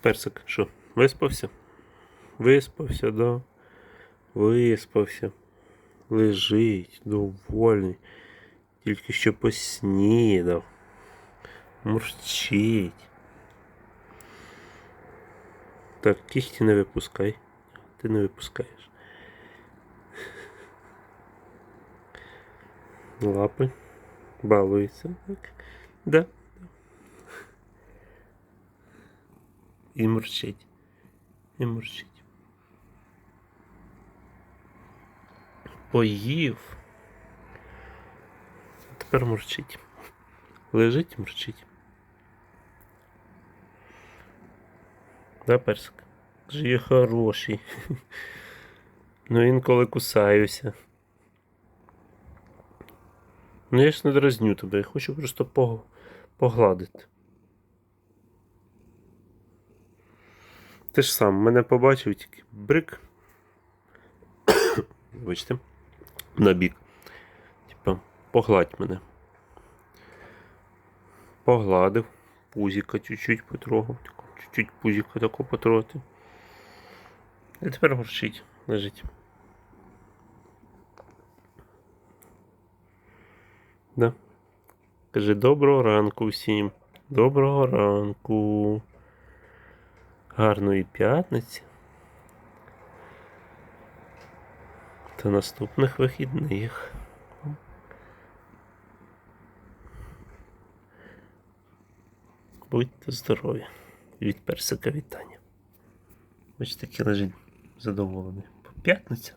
Персик, що, виспався? Виспався, да. Виспався. Лежить, довольний. Тільки що поснідав. Мурчить. Так, кіхті не випускай. Ти не випускаєш. Лапи. Балується. Так. Да. І мурчить. І мурчить. Поїв. Тепер мурчить. Лежить, мурчить. Да, персик? Каже, я хороший. Ну інколи кусаюся. Ну я ж не дразню тебе, я хочу просто погладити. Ти ж сам мене побачив тільки брик. Вибачте. На бік. Типа, погладь мене. Погладив. Пузіка чуть-чуть потрогав. Чуть-чуть пузіка тако потрогати. І тепер горчить, лежить. Да. Каже, доброго ранку всім. Доброго ранку. Гарної п'ятниці. Та наступних вихідних. Будьте здорові. Від персика вітання. Бачите, такий лежить задоволений. П'ятниця.